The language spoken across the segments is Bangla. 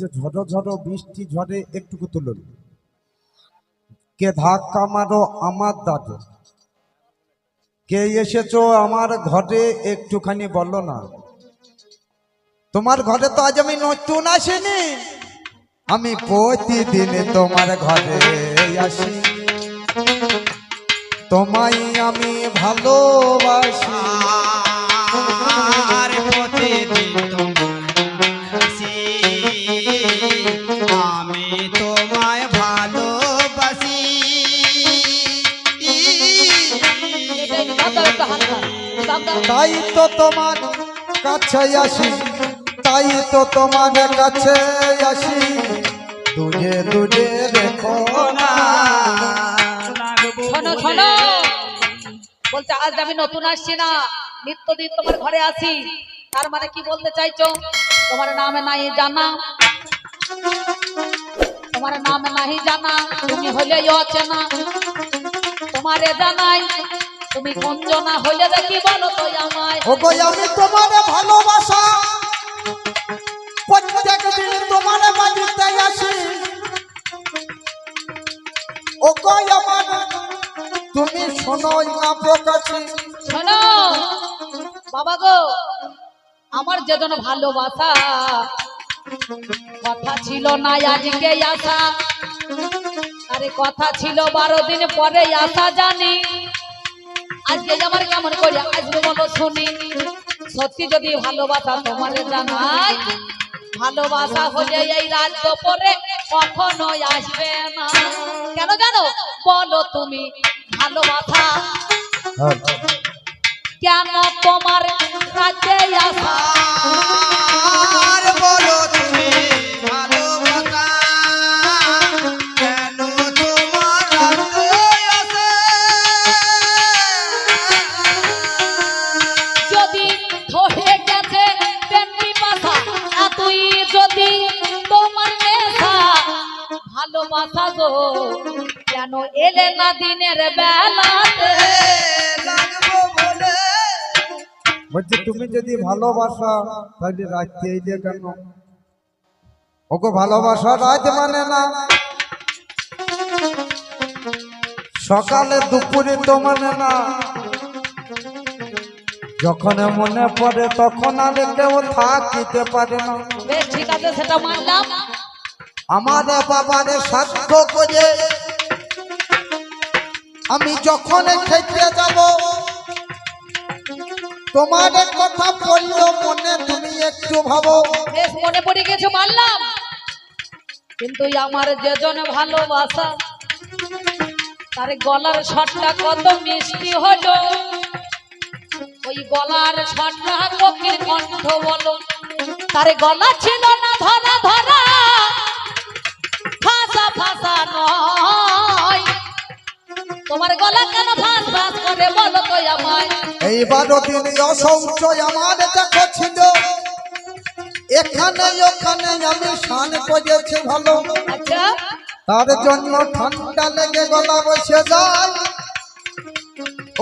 বলছে ঝড়ো ঝড়ো বৃষ্টি ঝড়ে একটুকু তুলুন। কে ধাক্কা মারো আমার দাদু। কে এসেছ আমার ঘরে একটুখানি বলো না। তোমার ঘরে তো আজ আমি নতুন আসিনি। আমি প্রতিদিন তোমার ঘরে আসি। তোমায় আমি ভালোবাসি। তাই তো তোমার কাছে আসি, তাই তো তোমার কাছে আসি। দুজে দুজে দেখো না। বলছে, আজ আমি নতুন আসছি না, নিত্যদিন তোমার ঘরে আসি। তার মানে কি বলতে চাইছো? তোমার নামে নাই জানা। তোমার নাম নাই জানা, তুমি হলে অচেনা। তোমারে জানাই তুমি কঞ্জনা হলে দেখি বলো তো আমায়। ও গো আমি তোমার ভালোবাসা। প্রত্যেক দিন তোমার বাড়িতে আসি। ও গো আমার তুমি শোনো না প্রকাশী। শোনো বাবা গো আমার যে জন ভালোবাসা কথা ছিল না আজকে আসা আরে কথা ছিল বারো দিন পরে আসা জানি। আজকে আমার কেমন করে আসবে বলো শুনি সত্যি যদি ভালোবাসা তোমার জানাই ভালোবাসা হলে এই রাজ্য পরে কখনো আসবে না। কেন জানো? বলো তুমি ভালোবাসা কেন তোমার রাজ্যে আসা? ভালোবাসা গো। কেন এলে না দিনের বেলাতে? বলছি তুমি যদি ভালোবাসা তাহলে রাখতে এলে কেন? ওকে ভালোবাসা রাত মানে না। সকালে দুপুরে তো মানে না। যখন মনে পড়ে তখন আর কেউ থাকিতে পারে না। ঠিক আছে সেটা মানলাম। আমার বাবারে সাধ্য করে আমি যখন খেতে যাব, তোমার কথা বলল মনে, তুমি একটু ভাবো। বেশ মনে পড়ে গেছে, মানলাম। কিন্তু আমার যেজন ভালোবাসা, তার গলার শটটা কত মিষ্টি হলো। ওই গলার শটটা পক্ষের কণ্ঠ বলো, তার গলা ছিল না ধরা ধরা। ফাঁসা নয়। তোমার গলা কেন ফাঁস ফাঁস করে বলো তো আমায়? এই বারো দিন অসৌচ আমার দেখো ছিল। এখানে ওখানে আমি স্নান করেছি ভালো। আচ্ছা। তার জন্য ঠান্ডা লেগে গলা বসে যায়।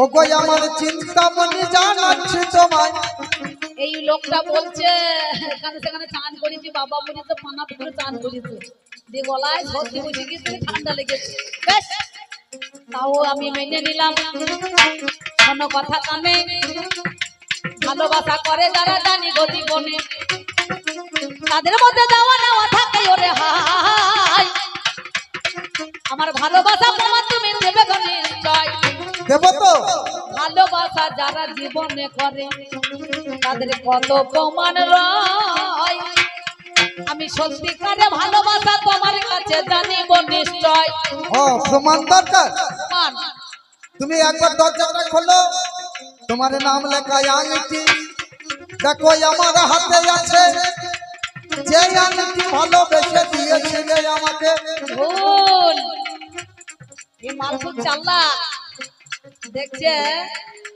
ও গো আমার চিন্তা মনে জানাচ্ছি তোমায়। এই লোকটা বলছে এখানে সেখানে চান করেছি বাবা বলেছে পানা পুকুরে চান করেছে। দিয়ে গলায় সর্দি বসে গেছে ঠান্ডা লেগেছে। বেশ তাও আমি মেনে নিলাম। কোনো কথা কানে। ভালোবাসা করে যারা জানি গো জীবনে। তাদের মধ্যে যাওয়া নেওয়া থাকে ওরে হাই। আমার ভালোবাসা প্রমাণ তুমি দেবে গো নিশ্চয় দেব তো। ভালোবাসা যারা জীবনে করে তাদের কত প্রমাণ রয়। আমি সত্যিকারে ভালোবাসা তোমার কাছে জানিব নিশ্চয়। ও প্রমাণ দরকার? তুমি একবার দরজাটা খোলো তোমার নাম লেখা আংটি। দেখো আমার হাতে আছে। যে আংটি ভালোবেসে দিয়েছিলে আমাকে। ভুল। এই মালকুল চাল্লা। দেখছে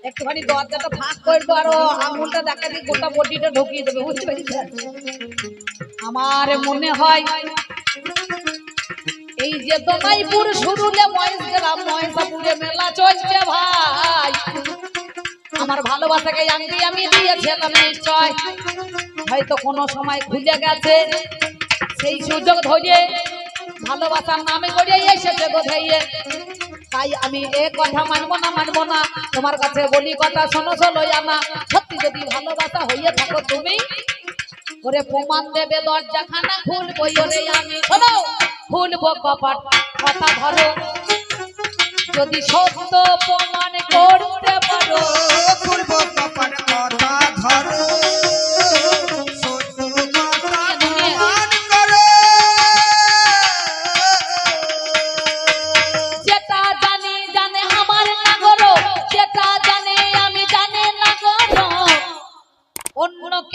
একটুখানি দরজাটা ফাঁক করব আরও আঙুলটা দেখা দিয়ে গোটা বডিটা ঢুকিয়ে দেবে বুঝতে পেরেছেন? আমার মনে হয় এই যে দোমাইপুর শুরুলে মহেশ গেলাম মহেশাপুরে মেলা চলছে ভাই। আমার ভালোবাসাকে আংটি আমি দিয়েছিলাম নিশ্চয়। হয়তো কোনো সময় খুলে গেছে সেই সুযোগ ধরে ভালোবাসার নামে করে এসেছে বোঝাইয়ে তাই আমি এ কথা মানবো না মানবো না। তোমার কাছে বলি কথা শোনো শোনো আনা সত্যি যদি ভালোবাসা হইয়ে থাকো তুমি ওরে প্রমাণ দেবে, দরজাখানা খুলবো ওরে আমি। শোনো, খুলবো কপাট, কথা ধরো। যদি সত্য প্রমাণ করতে পারো, খুলবো কপাট, কথা ধরো।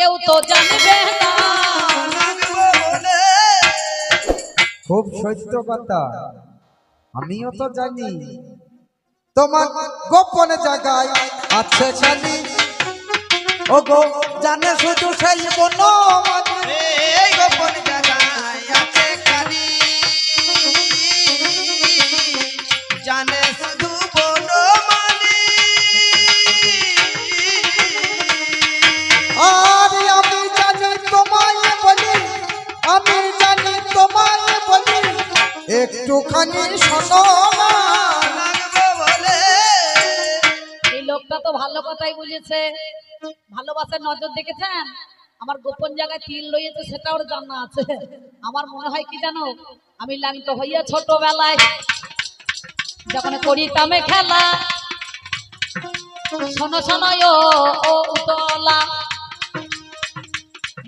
কেউ তো জানবে খুব সত্য কথা। আমিও তো জানি। তোমার গোপন জায়গায় আছে খালি। ও গো জানে শুধু সেই বনো একটুখানি শোনো এই লোকটা তো ভালো কথাই বুঝেছে ভালোবাসার নজর দেখেছেন? আমার গোপন জায়গায় তিল রয়েছে, সেটা ওর জানা আছে। আমার মনে হয় কি জানো? আমি লাংটো হইয়া ছোটবেলায় যখন করিতামে খেলা, শোনো শোনো, ও উতলা।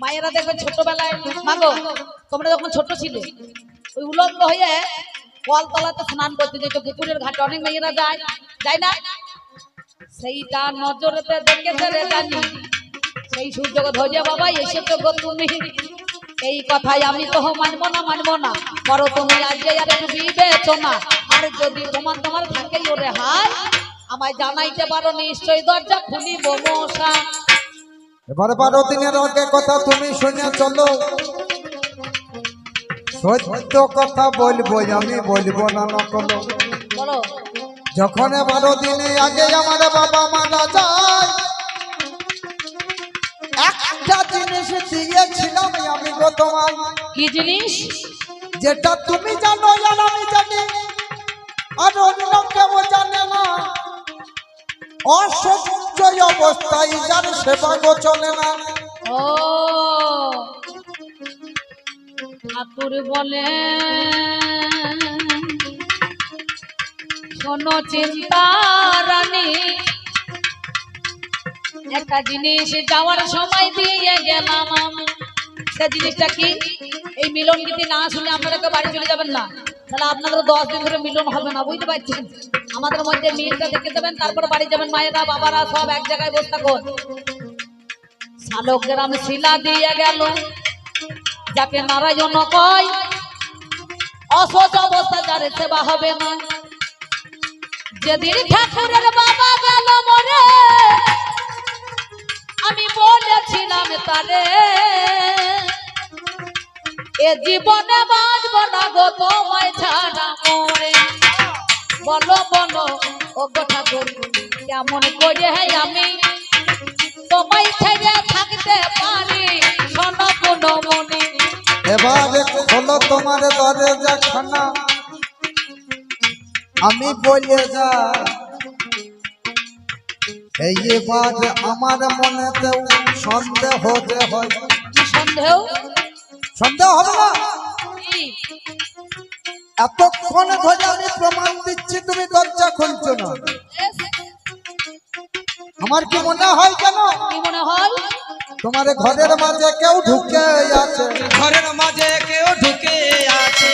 মায়েরা দেখবে ছোটবেলায় মাগো তোমরা যখন ছোট ছিলে ওই উলঙ্গ হয়ে কলতলাতে স্নান করতে যেত, পুকুরের ঘাটে অনেক মেয়েরা যায়। যায় না? সেইটা নজরেতে দেখেছে রে জানি। সেই সুযোগ ধরে, বাবা, এসে তো গো তুমি। এই কথাই আমি তো মানবো না মানবো না। করো তুমি আজ আর বিবেচনা। আর যদি তোমার তোমার থাকে, ওরে হাই আমায় জানাইতে পারো, নিশ্চয়ই দরজা খুলিব মশা। এবার বারো দিনের আগে কথা তুমি শুনে চলো। সত্য কথা বলব আমি বলব না নকলো। যখন বারো দিনে আগে আমার বাবা মারা যায় একটা জিনিস দিয়েছিলাম আমি গো তোমায়। কি জিনিস? যেটা তুমি জানো আর আমি জানি আর অন্য কেউ জানে না। অসহ্য অবস্থায় যার সেবা গো চলে না। ও। ঠাকুর বলে, শোনো চিন্তা একটা জিনিস যাওয়ার সময় দিয়ে গেলাম আমি। সে জিনিসটা কি? এই মিলন গীতি না শুনে আপনারা বাড়ি চলে যাবেন না? তাহলে আপনাদের দশ দিন ধরে মিলন হবে না, বুঝতে পারছেন? আমাদের মধ্যে মিলটা দেখে দেবেন, তারপর বাড়ি যাবেন মায়েরা, বাবারা, সব এক জায়গায় বসে থাকুন। শালগ্রাম শিলা দিয়ে গেল। যাকে নারায়ণ কয় অসহজ অবস্থা যার সেবা হবে না। যেদিন ঠাকুরের বাবা গেল মরে, আমি বলেছিলাম তারে, এ জীবনে বাঁচব না গো তোমায় ছাড়া মরে। বলো বলো ও গো ঠাকুর, কেমন করে আমি তোমায় ছেড়ে থাকতে পারি? শোনো কোনো মনে। এবার হলো তোমার দরজা খানা আমি বলে যা এই এবার আমার মনেতেও সন্দেহ যে হয়। কি সন্দেহ? সন্দেহ হবে না? এতক্ষণ ধরে আমি প্রমাণ দিচ্ছি তুমি দরজা খুলছো না। আমার কি মনে হয় কেন? কি মনে হয়? তোমার ঘরের মাঝে কেউ ঢুকে আছে। ঘরের মাঝে কেউ ঢুকে আছে।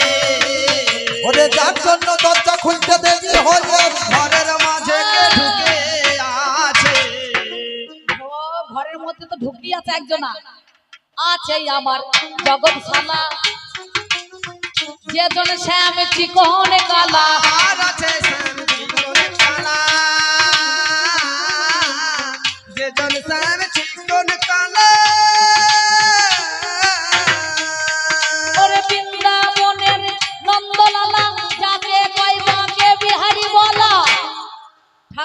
ওরে যার জন্য দরজা খুলতে দেরি হয়ে ঘরের মাঝে কেউ ঢুকে আছে। ও ঘরের মধ্যে তো ঢুকি আছে একজনা। আছে আমার জগৎ সালা যে জন শ্যাম চিকন কালা। আর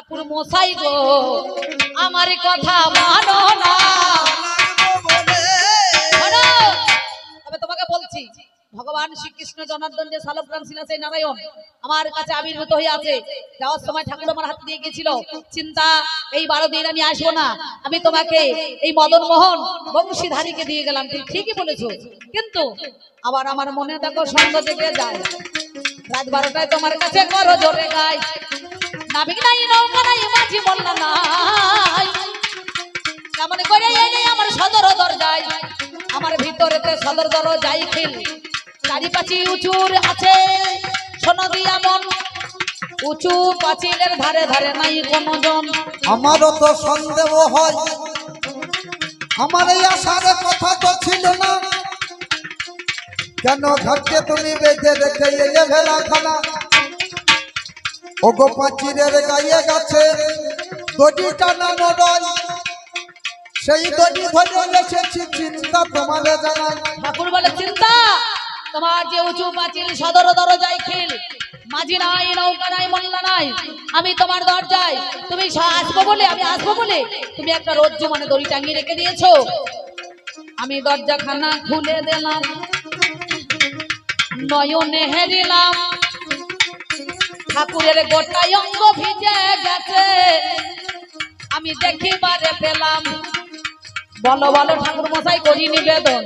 ঠাকুর মশাই গো, আমার কথা মানো না। তোমাকে বলছি, ভগবান শ্রীকৃষ্ণ জনার্দন যে সালগ্রাম ছিল সেই নারায়ণ আমার কাছে আবির্ভূত হয়ে আছে যাওয়ার সময় ঠাকুর আমার হাত দিয়ে গেছিল চিন্তা, এই বারো দিন আমি আসব না। আমি তোমাকে এই মদন মোহন বংশীধারীকে দিয়ে গেলাম। তুমি ঠিকই বলেছ। কিন্তু আবার আমার মনে দেখো সঙ্গ থেকে যায়। রাত বারোটায় তোমার কাছে করো জোরে গাই নাবিক নাই, নৌকা নাই, মাঝি বললা নাই। কেমন করে এলে আমার সদর দরজায়? আমার ভিতরেতে সদর দরজায় খিল চারিপাচি উঁচুর আছে, শোনো দিয়া মন। উঁচু পাঁচিলের ধারে ধারে নাই কোনো জন। আমারও তো সন্দেহ হয়। আমার এই আশার কথা তো ছিল না। কেন ঘরকে তুমি বেঁধে রেখে এলে ভেলা খানা ওগো পাঁচিরের গায়ে গেছে দড়ি টানানো রয় সেই দড়ি ধরে এসেছি চিন্তা তোমার জানাই ঠাকুর বলে, চিন্তা, তোমার যে উঁচু পাঁচিল সদর দরজায় খিল, মাঝি নাই, নৌকা নাই, মোল্লা নাই, আমি তোমার দরজায়, তুমি আসব বলে, আমি আসব বলে, তুমি একটা রজ্জু মানে দড়ি টাঙিয়ে রেখে দিয়েছ। আমি দরজা খানা খুলে দিলাম, নয়নে হেরিলাম ঠাকুরের গোটাই অঙ্গ ভিজে গেছে। আমি দেখি দেখিবারে পেলাম। বলো বলো ঠাকুর মশাই করি নিবেদন।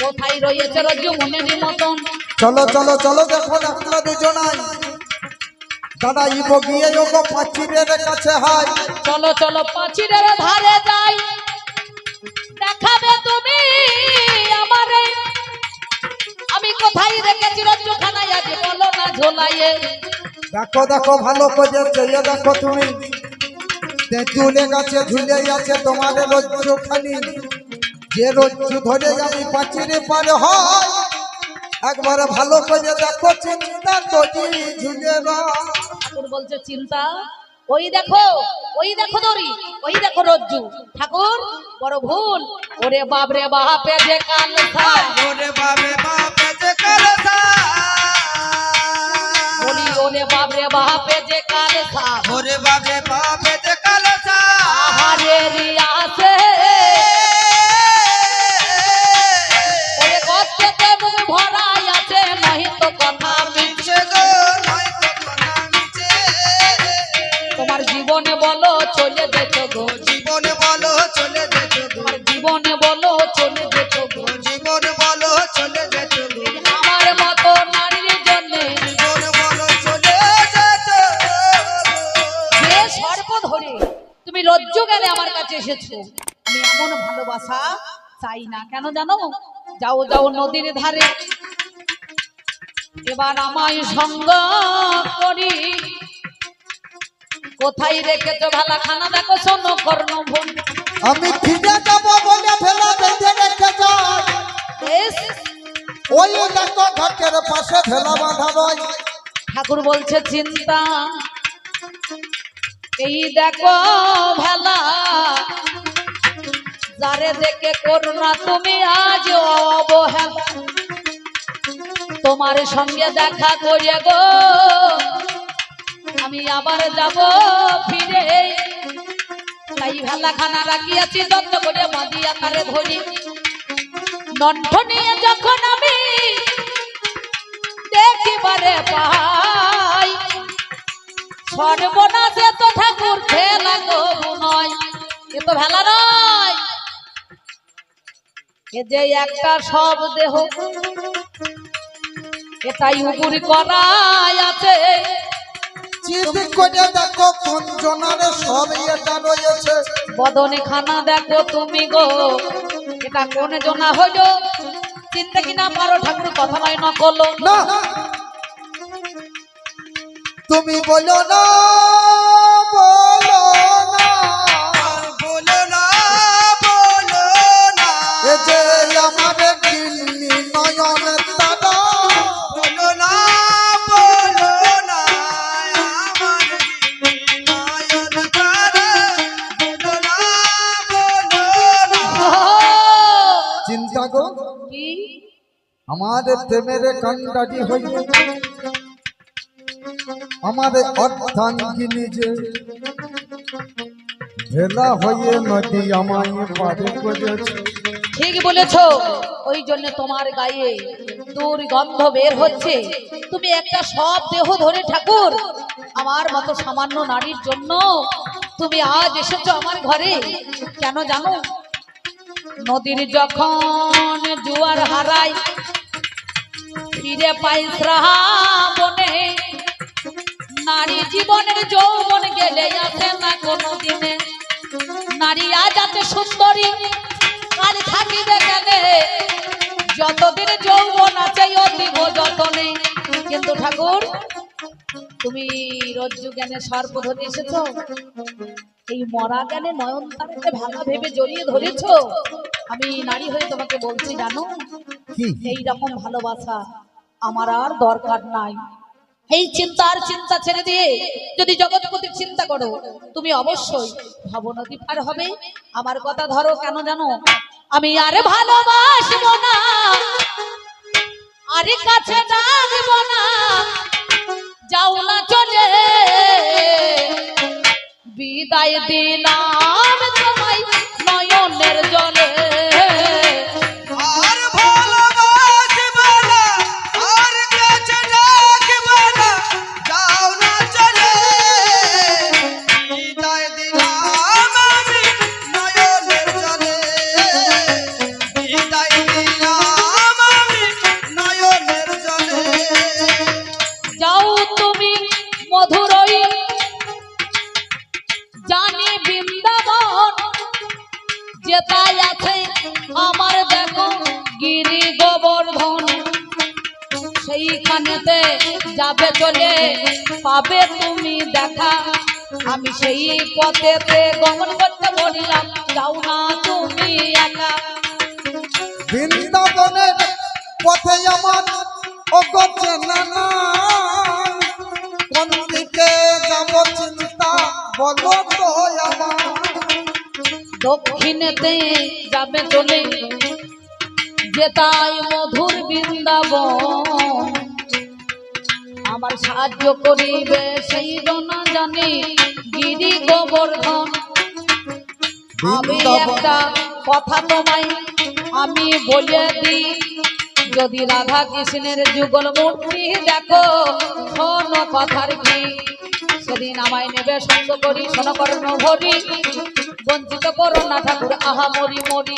কোথায় রয়েছে রজ্জু মনের মতন চলো চলো চলো দেখো আমরা দুজনাই। দাদা ইবো গিয়ে ওগো পাঁচিরের কাছে হাই চলো চলো পাঁচিরের ধারে যাই। দেখাবে তুমি কোথায় রেখেছি রজ্জুখানায় আজ বলো না ঝোলাইয়ে। দেখো দেখো ভালো করে চেয়ে দেখো তুমি। তেঁতুলে গাছে ঝুলে আছে তোমার রজ্জু খানি যে রজ্জু ধরে আমি পাঁচিরে পারে হয় একবার ভালো করে দেখো চিন্তা দড়ি ঝুলে বলছে চিন্তা ওই দেখো ওই দেখো দড়ি ওই দেখো রজ্জু। ঠাকুর বড় ভুল। ওরে বাবরে বাপে যে কাল ওরে বাবরে বাপে যে কাল বলি ওরে বাবরে বাপে যে কাল ওরে বাবরে বাপে না কেন জানো? যাও যাও নদীর ধারে। এবার আমায় সঙ্গ করি। কোথায় রেখেছো ভালা খানা দেখো শোনো কর্ণ ভুল আমি ফিরে যাব বলে ফেলা বেঁধে রেখে যাই ওই দেখো ঘাটের পাশে ভেলা বাঁধা রয়। ঠাকুর বলছে চিন্তা। এই দেখো ভেলা যারে দেখে করুণা, তুমি আজ অবহেলা। তোমার সঙ্গে দেখা করিয়ে গো, আমি আবার যাব ফিরে। তাই ভেলা খানা রাখিয়াছি, যত্ন করে বাঁধিয়া তারে ধরি। নন্ঠ নিয়ে যখন আমি দেখিবারে পাই, সর্বনাশে তো ঠাকুর খেলা গো নয়, এ তো ভেলা নয়। যে একটা সব দেহ। এটাই উপুরি করাই আছে। চিন্তা করে দেখো কোন জনার সব এটা রয়েছে। বদনে খানা দেখো তুমি গো। এটা কোন জনা হইল? চিন্তা কিনা পারো? ঠাকুর কথা নয় নকল। না। তুমি বলো না। আমার প্রেমের কান্ডাটি হইল আমার অর্ধাঙ্গিনী যে ভেলা হয়ে নদী আমায় পারে করেছে। ঠিক বলেছ। ওই জন্য তোমার গায়ে দুর্গন্ধ বের হচ্ছে। তুমি একটা সব দেহ ধরে ঠাকুর। আমার মতো সামান্য নারীর জন্য তুমি আজ এসেছ আমার ঘরে। কেন জানো? নদীর যখন জোয়ার হারায় ফিরে পাই শ্রাবণে। নারী জীবনের যৌবন গেলে আসে না কোনো দিনে নারী আজ আছে সুন্দরী কাল থাকিবে কেনে যতদিন যৌবন আছে অতীব যতনে। কিন্তু ঠাকুর তুমি রজ্জু জ্ঞানে সর্প ধরে এসেছ। এই মরা জ্ঞানে নয়ন তারাকে ভাঙা ভেবে জড়িয়ে ধরেছ। আমি নারী হয়ে তোমাকে বলছি জানো? এই রকম ভালোবাসা। আমার আর দরকার নাই। এই চিন্তা আর চিন্তা ছেড়ে দিয়ে যদি জগৎপতির চিন্তা করো, তুমি অবশ্যই ভবনদী পার হবে। আমার কথা ধরো কেন জানো? আমি আরে ভালোবাসবো না। আরে কাছে ডাকবো না। যাও না চলে। বিদায় দিলাম তোমায়। যেটাই আছে? আমার দেখো গিরি গোবর্ধন। সেইখানেতে যাবে চলে, পাবে তুমি দেখা। আমি সেই পথেতে গমন করতে বললাম, যাও না তুমি একা। বৃন্দাবনের পথে আমার অগোচে না কোন দিকে যাব চিন্তা বলো তো দক্ষিণেতে যাবে চলে। যেতাই মধুর বৃন্দাবন আমার সাহায্য করিবে সেই জনা জানি গিরি গোবর্ধন। আমি একটা কথা তোমায় আমি বলে দিই যদি রাধা কৃষ্ণের যুগল মূর্তি দেখো কথার কি। সেদিন আমায় নেবে সঙ্গ করি শোন কর্ণ ভরি। বঞ্চিত করো না ঠাকুর, আহা মরি মরি।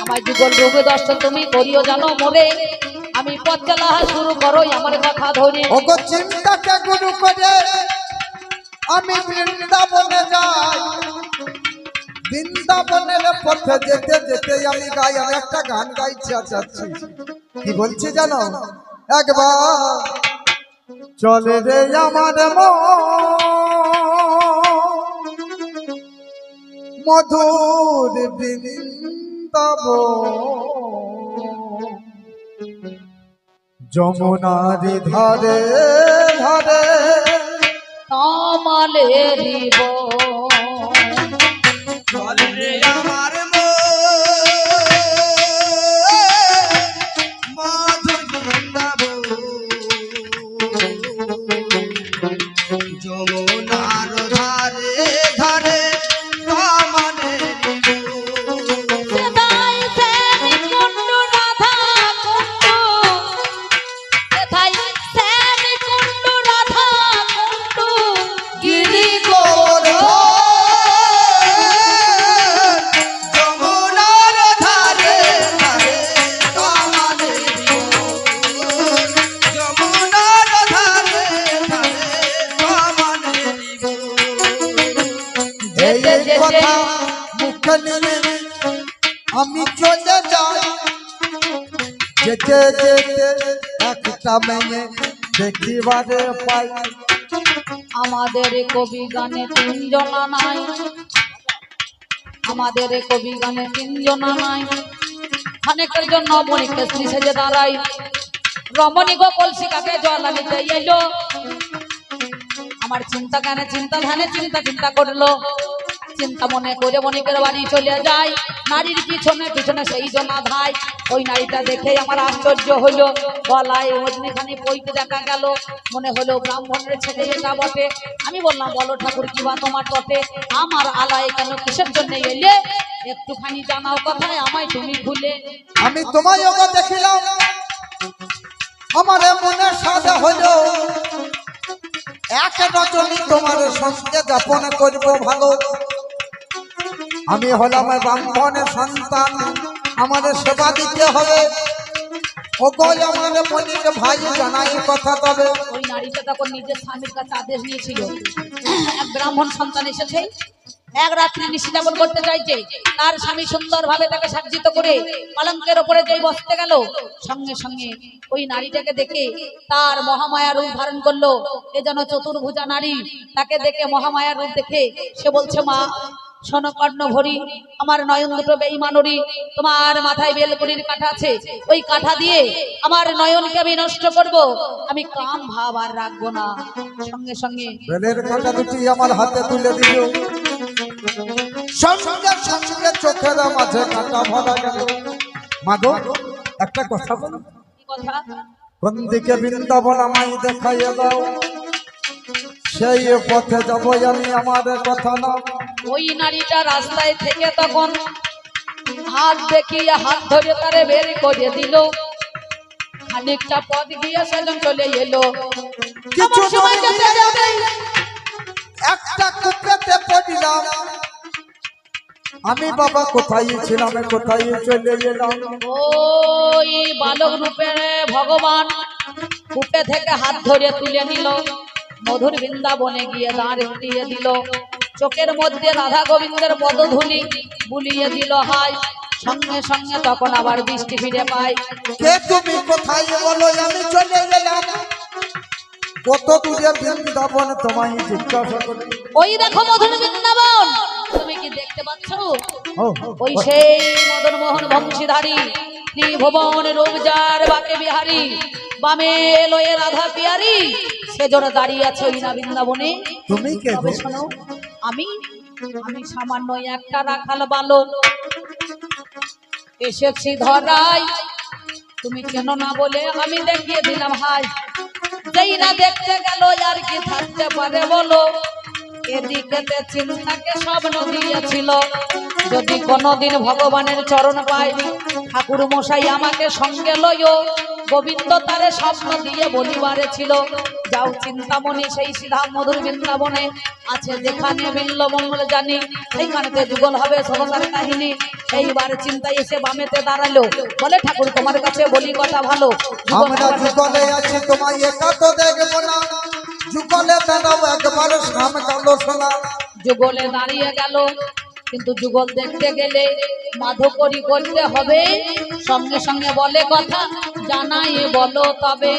আমায় যুগল রূপে দর্শন তুমি করিও জানো মোরে। আমি পথ চলা শুরু করো আমার কথা ধরে। ওগো চিন্তাকে গুরু করে, আমি বৃন্দাবনে যাই। বৃন্দাবনের পথে যেতে যেতে আমি গাই আমি একটা গান গাইছি যাচ্ছি। কি বলছি জানো? একবার চলে রে আমার মধুর বৃন্দাব যমুনারি ধরে ধরে তামালেরিব চলে যেতে যেতে কথা মুখে নিয়ে আমি চলে যাই। যেতে যেতে একটা মেয়ে দেখিবারে পাই। আমাদের কবি গানে তিনজনা নাই। আমাদের কবি গানে তিনজনা নাই। খানেকের জন্য মণিকে স্ত্রী সেজে দাঁড়াই। রমণী গো কলসিকাকে জল আনিতে এলো আমার চিন্তা গানে চিন্তা ধানে চিন্তা চিন্তা করল। চিন্তা মনে করে মনিকের বাড়ি চলে যায়। নারীর পিছনে পিছনে সেই জনা ধাই ওই নারীটা দেখে আমার আশ্চর্য হলো। গলায় ওজনেখানি বইতে দেখা গেল। মনে হলো ব্রাহ্মণের ছেলে এটা বটে। আমি বললাম, বলো ঠাকুর, কি বা তোমার টটে আমার আলায় কেন কিসের জন্য এলে? একটুখানি জানাও কথায়, আমায় তুমি ভুলে। আমি তোমায় দেখিলাম। আমার মনে সাজা হলো। এক রজনী তোমার সঙ্গে যাপন করব ভালো। আমি হলাম ব্রাহ্মণের সন্তান। আমাদের সেবা দিতে হবে। ওই নারীটা তখন নিজের আদেশ নিয়েছিল। এক ব্রাহ্মণ সন্তান এসেছে। এক করতে চাইছে। তার স্বামী সুন্দরভাবে তাকে সাজ্জিত করে পালঙ্কের ওপরে যেই বসতে গেল, সঙ্গে সঙ্গে ওই নারীটাকে দেখে তার মহামায়া রূপ ধারণ করল। এ যেন চতুর্ভুজা নারী। তাকে দেখে মহামায়া রূপ দেখে সে বলছে, মা সনকর্ণ ভরি আমার নয়ন দুটো বেইমানরি তোমার মাথায় বেলপুরির কাঠা আছে ওই কাঠা দিয়ে আমার নয়নকে আমি নষ্ট করব। আমি কাম ভাব আর রাখব না। সঙ্গে সঙ্গে বেলের কাঁটা দুটি আমার হাতে তুলে দিল সঙ্গে সঙ্গে চোখের মাঝে কাঁটা ভরা গেল। মাগো একটা কথা বল। কি কথা? কোন দিকে বৃন্দাবন আমায় দেখাইয়ে দাও। সেই পথে যাব আমি আমার কথা না ওই নারীটা রাস্তায় থেকে তখন হাত দেখিয়ে হাত ধরে তারে বের করে দিল। খানিকটা পথ গিয়ে সেজন চলে এলো। কিছু একটা কুপেতে পড়িলাম। আমি বাবা কোথায় ছিলাম কোথায় চলে এলাম? ওই বালক রূপে ভগবান কূপে থেকে হাত ধরে তুলে নিল। মধুর বৃন্দাবনে গিয়ে দাঁড় দিয়ে দিল। চোখের মধ্যে রাধা গোবিন্দের পদধূলি বুলিয়ে দিল হাই সঙ্গে সঙ্গে তখন আবার বৃষ্টি ফিরে পায়। কে তুমি কোথায় বলো? আমি চলে এলাম কত দূরে বৃন্দাবন তোমায় জিজ্ঞাসা করি। ওই দেখো মধুর বৃন্দাবন। তুমি কি দেখতে পাচ্ছ? ওই সেই মদন মোহন বংশীধারী। ত্রিভুবন রূপজার বাকে বিহারী বামে লয়ে রাধা পিয়ারি সেজন্য দাঁড়িয়ে আছে ওই না বৃন্দাবনে। তুমি কে শোনো আমি আমি সামান্য একটা রাখাল বালক। এসেছি ধরাই তুমি কেন না বলে আমি দেখিয়ে দিলাম হাই। যেই না দেখতে গেল আর কি থাকতে পারে বলো? এদিকেতে চিন্তাকে স্বপ্ন দিয়েছিল যদি কোনোদিন ভগবানের চরণ পাই ঠাকুর মশাই আমাকে সঙ্গে লইও। গোবিন্দ তারে স্বপ্ন দিয়ে বলিবারে ছিল যাও চিন্তামণি সেই সিধা মধুর বৃন্দাবনে আছে যেখানে বিল্ল মঙ্গল জানি সেইখানেতে যুগল হবে সহকার কাহিনী। এইবার চিন্তায় এসে বামেতে দাঁড়াল। বলে ঠাকুর তোমার কাছে বলি কথা ভালো। যুগল যুগলে আছি তোমায় একা তো দেখব না। যুগলে দাঁড়াও একবার সাম যুগলে দাঁড়িয়ে গেল। কিন্তু যুগল দেখতে গেলে মাধকরি করতে হবে। সঙ্গে সঙ্গে বলে কথা জানাই বলো তবে।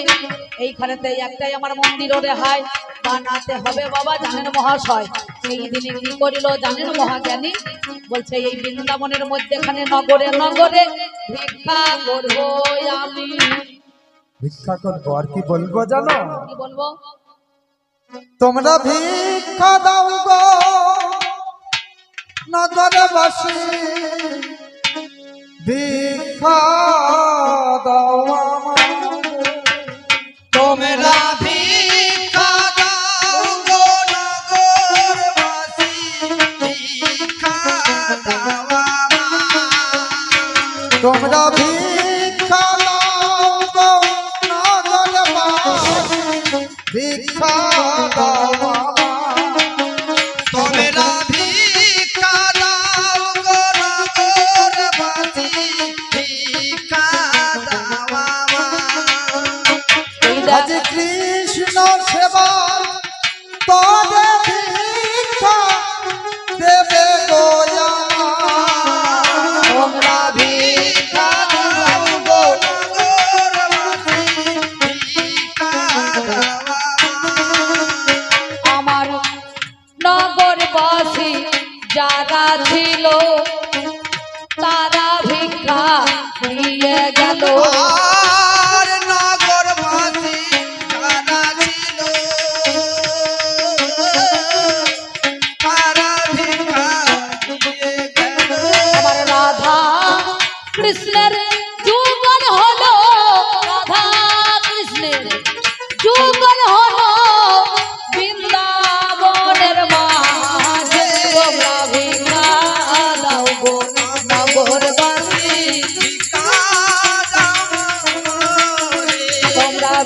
এইখানেতে একটাই আমার মন্দির রেহাই বানাতে হবে বাবা জানেন মহাশয়। সেই দিনে কি করিল জানেন মহাজ্ঞানী? বলছে এই বৃন্দাবনের মধ্যেখানে নগরে নগরে ভিক্ষা করব আমি। ভিক্ষা করব আর কি বলব জানো? কি বলব? তোমরা ভিক্ষা দাও গো। নগরে বাসী ভিক্ষা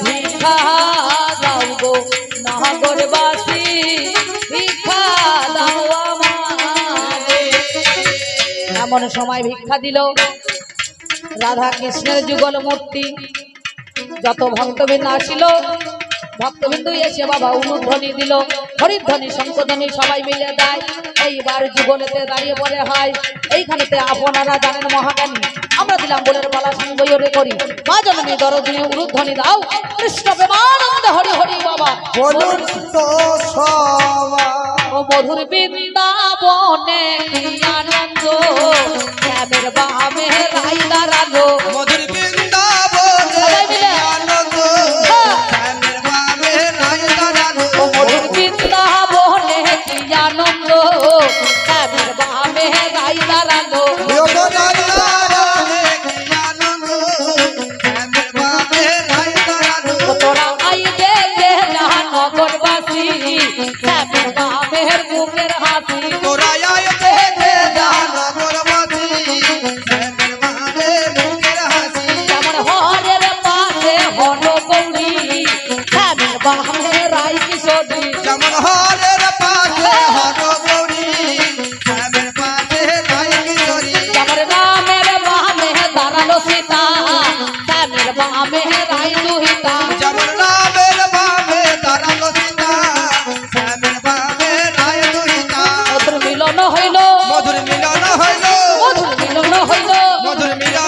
ভিক্ষা ভিক্ষা এমন সময় ভিক্ষা দিল রাধা কৃষ্ণের যুগল মূর্তি। যত ভক্তবৃন্দ আসিল, ভক্তবিন্দু এসে বাবা অনুধ্বনি দিল। হরিধ্বনি শঙ্কধ্বনি সবাই মিলে দেয়। এইবার যুগলেতে দাঁড়িয়ে পড়ে হয়। এইখানেতে আপনারা জানেন মহাজ্ঞানী আমরা দিলাম বলের পালা সঙ্গে করি। মা জননী দরদিনে উরুধ্বনি দাও। কৃষ্ণ প্রেমানন্দ হরি হরি বাবা। বলুন তো ও মধুর বৃন্দাবনে আনন্দ শ্যামের বামে রাই দাঁড়াল